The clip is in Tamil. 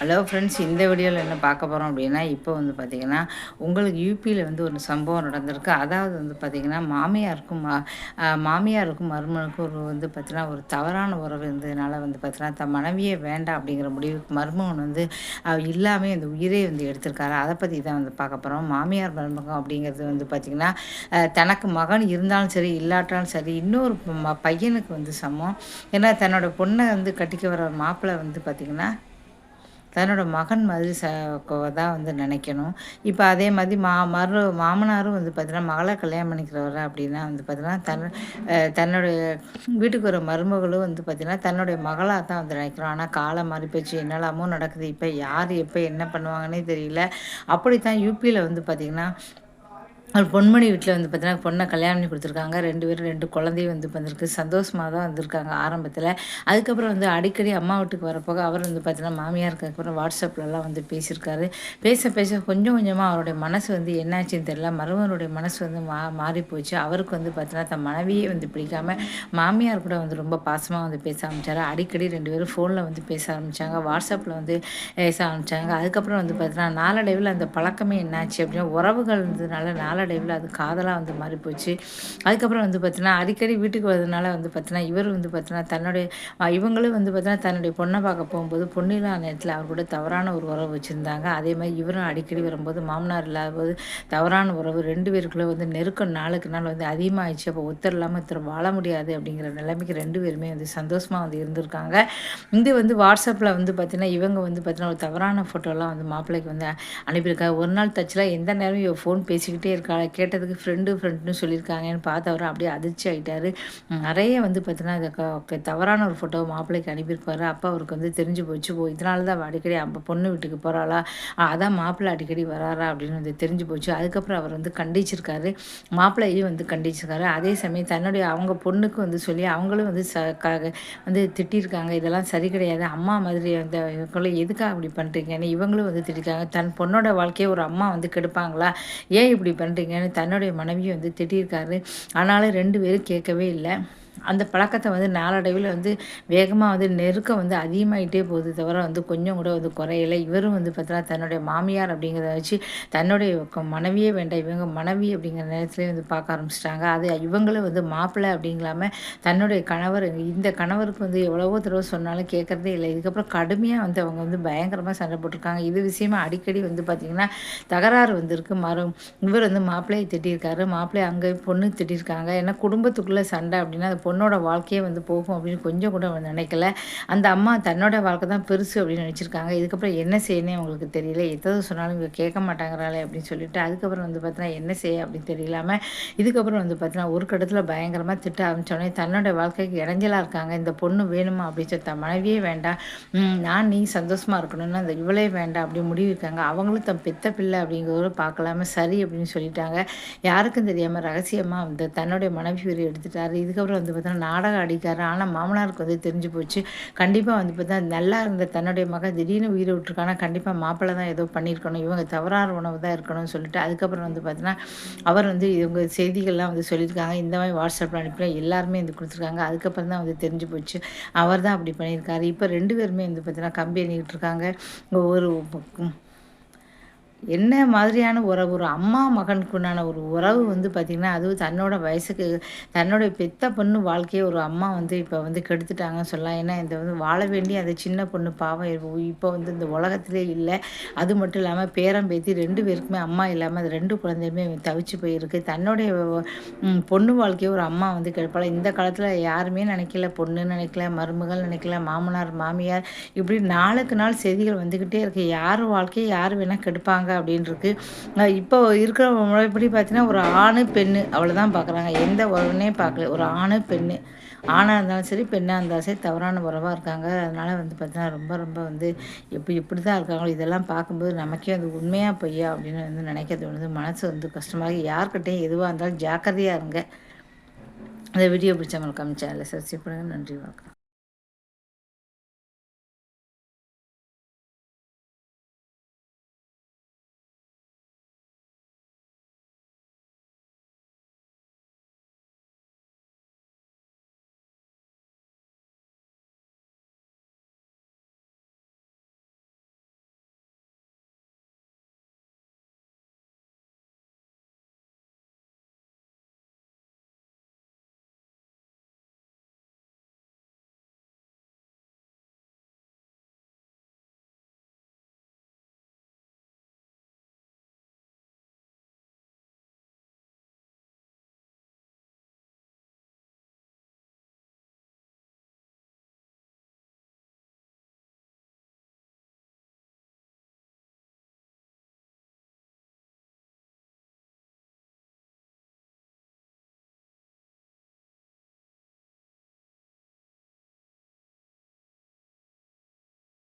ஹலோ ஃப்ரெண்ட்ஸ் இந்த வீடியோவில் என்ன பார்க்க போகிறோம் அப்படின்னா இப்போ வந்து பார்த்திங்கன்னா உங்களுக்கு யூபியில் வந்து ஒரு சம்பவம் நடந்திருக்கு. அதாவது வந்து பார்த்திங்கன்னா மாமியாருக்கும் மா மாமியாருக்கும் மருமனுக்கும் ஒரு வந்து பார்த்திங்கன்னா ஒரு தவறான உறவு இருந்ததுனால வந்து பார்த்திங்கன்னா தன் மனைவியே வேண்டாம் அப்படிங்கிற முடிவுக்கு மருமகன் வந்து இல்லாமல் இந்த உயிரே வந்து எடுத்திருக்காரு. அதை பற்றி தான் வந்து பார்க்க போகிறோம் மாமியார் மருமகம் அப்படிங்கிறது வந்து பார்த்திங்கன்னா தனக்கு மகன் இருந்தாலும் சரி இல்லாட்டாலும் சரி இன்னொரு பையனுக்கு வந்து சமம். ஏன்னா தன்னோட பொண்ணை வந்து கட்டிக்க வர மாப்பிள்ளை வந்து பார்த்திங்கன்னா தன்னோட மகன் மாதிரி ச தான் வந்து நினைக்கணும். இப்போ அதே மாதிரி மா மறு மாமனாரும் வந்து பார்த்தீங்கன்னா மகளை கல்யாணம் பண்ணிக்கிறவர் அப்படின்னா வந்து பார்த்தீங்கன்னா தன் தன்னுடைய வீட்டுக்கு வர மருமகளும் வந்து பார்த்திங்கன்னா தன்னுடைய மகளாக தான் வந்து நினைக்கிறோம் ஆனால் காலம் மாறி போச்சு. என்னெல்லாமோ நடக்குது? இப்போ யார் எப்போ என்ன பண்ணுவாங்கன்னே தெரியல. அப்படி தான் யூபியில் வந்து பார்த்திங்கன்னா அவர் பொன்மணி வீட்டில் வந்து பார்த்தீங்கன்னா பொண்ணை கல்யாணம் பண்ணி கொடுத்துருக்காங்க. ரெண்டு பேரும் ரெண்டு குழந்தையும் வந்து வந்திருக்கு சந்தோஷமாக தான் வந்திருக்காங்க ஆரம்பத்தில். அதுக்கப்புறம் வந்து அடிக்கடி அம்மா வீட்டுக்கு வரப்போக அவர் வந்து பார்த்தீங்கன்னா மாமியாருக்கு அப்புறம் வாட்ஸ்அப்லலாம் வந்து பேசியிருக்காரு. பேச பேச கொஞ்சம் கொஞ்சமாக அவருடைய மனசு வந்து என்னாச்சுன்னு தெரியல. மருமனுடைய மனசு வந்து மா மாறி போச்சு. அவருக்கு வந்து பார்த்தீங்கன்னா தன் மனைவியே வந்து பிடிக்காமல் மாமியார் கூட வந்து ரொம்ப பாசமாக வந்து பேச ஆரம்பித்தார் அடிக்கடி ரெண்டு பேரும் ஃபோனில் வந்து பேச ஆரம்பித்தாங்க வாட்ஸ்அப்பில் வந்து பேச ஆரம்பித்தாங்க அதுக்கப்புறம் வந்து பார்த்தீங்கன்னா நாளடைவில் அந்த பழக்கமே என்னாச்சு அப்படின்னா உறவுகள் இருந்ததுனால நாள நாளடைவில் அது காதலாக வந்து மாறி போச்சு. அதுக்கப்புறம் வந்து பார்த்தீங்கன்னா அடிக்கடி வீட்டுக்கு வரதுனால வந்து பார்த்தீங்கன்னா இவர் வந்து பார்த்தீங்கன்னா தன்னுடைய இவங்களும் வந்து பார்த்தீங்கன்னா தன்னுடைய பொண்ணை பார்க்க போகும்போது பொண்ணில்லா நேரத்தில் அவர் கூட தவறான ஒரு உறவு வச்சுருந்தாங்க. அதே மாதிரி இவரும் அடிக்கடி வரும்போது மாமனார் இல்லாத போது தவறான உறவு ரெண்டு பேருக்குள்ளே வந்து நெருக்கம் நாளுக்கு நாள் வந்து அதிகமாகிடுச்சு அப்போ ஒருத்தர் இல்லாமல் ஒருத்தர் வாழ முடியாது அப்படிங்கிற நிலைமைக்கு ரெண்டு பேருமே வந்து சந்தோஷமாக வந்து இருந்திருக்காங்க. இது வந்து வாட்ஸ்அப்பில் வந்து பார்த்தீங்கன்னா இவங்க வந்து பார்த்தீங்கன்னா ஒரு தவறான ஃபோட்டோலாம் வந்து மாப்பிள்ளைக்கு வந்து அனுப்பியிருக்காங்க. ஒரு நாள் தச்சில் எந்த நேரம் இவ ஃபோன் பேசிக்கிட்டே க கேட்டதுக்கு ஃப்ரெண்டு ஃப்ரெண்டுன்னு சொல்லியிருக்காங்கன்னு பார்த்து அவர் அப்படியே அதிர்ச்சி ஆகிட்டார் நிறைய வந்து பார்த்தீங்கன்னா இந்த தவறான ஒரு ஃபோட்டோ மாப்பிள்ளைக்கு அனுப்பியிருப்பாரு. அப்போ அவருக்கு வந்து தெரிஞ்சு போச்சு போ இதனால தான் அடிக்கடி அப்போ பொண்ணு வீட்டுக்கு போகிறாளா அதான் மாப்பிள்ளை அடிக்கடி வராரா? அப்படின்னு வந்து தெரிஞ்சு போச்சு. அதுக்கப்புறம் அவர் வந்து கண்டிச்சிருக்காரு. மாப்பிள்ளையும் வந்து கண்டிச்சிருக்காரு. அதே சமயம் தன்னுடைய அவங்க பொண்ணுக்கு வந்து சொல்லி அவங்களும் வந்து ச வந்து திட்டிருக்காங்க. இதெல்லாம் சரி கிடையாது. அம்மா மாதிரி அந்த இவங்களும் எதுக்காக அப்படி பண்ணுறீங்கன்னு இவங்களும் வந்து திட்டிருக்காங்க. தன் பொண்ணோட வாழ்க்கையை ஒரு அம்மா வந்து கெடுப்பாங்களா? ஏன் இப்படி பண்ணுறீங்க பண்ணுறீங்கன்னு தன்னுடைய மனைவியை வந்து திட்டியிருக்காரு. ஆனாலும் ரெண்டு பேரும் கேட்கவே இல்லை. அந்த பழக்கத்தை வந்து நாளடைவில் வந்து வேகமாக வந்து நெருக்கம் வந்து அதிகமாகிட்டே போகுது தவிர வந்து கொஞ்சம் கூட வந்து குறையலை. இவரும் வந்து பார்த்தீங்கன்னா தன்னுடைய மாமியார் அப்படிங்கிறத வச்சு தன்னுடைய மனைவியே வேண்டாம் இவங்க மனைவி அப்படிங்கிற நேரத்துலேயே வந்து பார்க்க ஆரம்பிச்சிட்டாங்க. அது இவங்களும் வந்து மாப்பிள்ளை அப்படிங்களாம தன்னுடைய கணவர் இந்த கணவருக்கு வந்து எவ்வளவோ தடவை சொன்னாலும் கேட்குறதே இல்லை. இதுக்கப்புறம் கடுமையாக வந்து அவங்க வந்து பயங்கரமாக சண்டை போட்டிருக்காங்க. இது விஷயமா அடிக்கடி வந்து பார்த்திங்கன்னா தகராறு வந்திருக்கு. மரம் இவர் வந்து மாப்பிள்ளையை திட்டியிருக்காரு மாப்பிள்ளையை அங்கே பொண்ணு திட்டியிருக்காங்க ஏன்னா குடும்பத்துக்குள்ளே சண்டை அப்படின்னா பொண்ணோட வாழ்க்கையே வந்து போகும் அப்படின்னு கொஞ்சம் கூட நினைக்கல. அந்த அம்மா தன்னோட வாழ்க்கை தான் பெருசு அப்படின்னு நினச்சிருக்காங்க. இதுக்கப்புறம் என்ன செய்யணும் அவங்களுக்கு தெரியல. எதாவது சொன்னாலும் இவங்க கேட்க மாட்டாங்கிறாளே அப்படின்னு சொல்லிட்டு அதுக்கப்புறம் வந்து பார்த்தீங்கன்னா என்ன செய்ய அப்படின்னு தெரியலாமல் இதுக்கப்புறம் வந்து பார்த்தீங்கன்னா ஒரு கடத்தில் பயங்கரமாக திட்ட ஆரம்பித்தோடனே தன்னோட வாழ்க்கைக்கு இடைஞ்சலாக இருக்காங்க. இந்த பொண்ணு வேணுமா அப்படின்னு சொல்லி தன் மனைவியே வேண்டாம். நான் நீ சந்தோஷமாக இருக்கணும்னு அந்த இவளே வேண்டாம் அப்படி முடிவிருக்காங்க அவங்களும் தன் பெத்த பிள்ளை அப்படிங்கிறத பார்க்கலாம சரி அப்படின்னு சொல்லிட்டாங்க. யாருக்கும் தெரியாமல் ரகசியமாக வந்து தன்னுடைய மனைவி எடுத்துட்டாரு. இதுக்கப்புறம் வந்து பார்த்தோன்னா நாடகம் அடிக்காரு ஆனால் மாமனாருக்கு வந்து தெரிஞ்சு போச்சு. கண்டிப்பாக வந்து பார்த்தா நல்லா இருந்த தன்னுடைய மகன் திடீர்னு உயிரை விட்டுருக்கானா. கண்டிப்பாக மாப்பிள்ளை தான் ஏதோ பண்ணியிருக்கணும். இவங்க தவறான உணவு தான் இருக்கணும்னு சொல்லிட்டு அதுக்கப்புறம் வந்து பார்த்தீங்கன்னா அவர் வந்து இவங்க செய்திகள்லாம் வந்து சொல்லியிருக்காங்க. இந்த மாதிரி வாட்ஸ்அப்பில் அனுப்பி எல்லாருமே வந்து கொடுத்துருக்காங்க. அதுக்கப்புறம் தான் வந்து தெரிஞ்சு போச்சு. அவர் தான் அப்படி பண்ணியிருக்காரு. இப்போ ரெண்டு பேருமே வந்து பார்த்தீங்கன்னா கம்பி அணிக்கிட்டு இருக்காங்க. ஒரு என்ன மாதிரியான உறவு? ஒரு அம்மா மகனுக்குண்டான ஒரு உறவு வந்து பார்த்திங்கன்னா அதுவும் தன்னோட வயசுக்கு தன்னோட பெத்த பொண்ணு வாழ்க்கையை ஒரு அம்மா வந்து இப்போ வந்து கெடுத்துட்டாங்கன்னு சொல்லலாம். ஏன்னா இந்த வந்து வாழ வேண்டிய அந்த சின்ன பொண்ணு பாவம் இப்போ வந்து இந்த உலகத்திலே இல்லை. அது மட்டும் இல்லாமல் பேரம் பேத்தி ரெண்டு பேருக்குமே அம்மா இல்லாமல் அது ரெண்டு குழந்தையுமே தவிச்சு போயிருக்கு. தன்னுடைய பொண்ணு வாழ்க்கையை ஒரு அம்மா வந்து கெடுப்பாள்? இந்த காலத்தில் யாருமே நினைக்கல பொண்ணு நினைக்கல மருமகள் நினைக்கல மாமனார் மாமியார் இப்படி நாளுக்கு நாள் செய்திகள் வந்துக்கிட்டே இருக்குது யார் வாழ்க்கையை யார் வேணால் கெடுப்பாங்க அப்படின்ருக்கு. இப்போ இருக்கிற முறைப்படி பார்த்தீங்கன்னா ஒரு ஆணு பெண்ணு அவ்வளோதான் பார்க்குறாங்க. எந்த உறவுனே பார்க்கல. ஒரு ஆணு பெண்ணு. ஆணாக இருந்தாலும் சரி பெண்ணாக இருந்தாலும் சரி தவறான உறவாக இருக்காங்க. அதனால் வந்து பார்த்தீங்கன்னா ரொம்ப ரொம்ப வந்து எப்படி இப்படி தான் இருக்காங்களோ இதெல்லாம் பார்க்கும்போது நமக்கே அது உண்மையாக பொய்யா அப்படின்னு வந்து நினைக்க தோணுது மனசு வந்து கஷ்டமாக யார்கிட்டையும் எதுவாக இருந்தாலும் ஜாக்கிரதையாக இருங்க. இந்த வீடியோ பிடிச்சவங்களுக்கு அமைச்சா இல்லை சப்ஸ்கிரைப் பண்ணுங்கள் நன்றி வணக்கம்.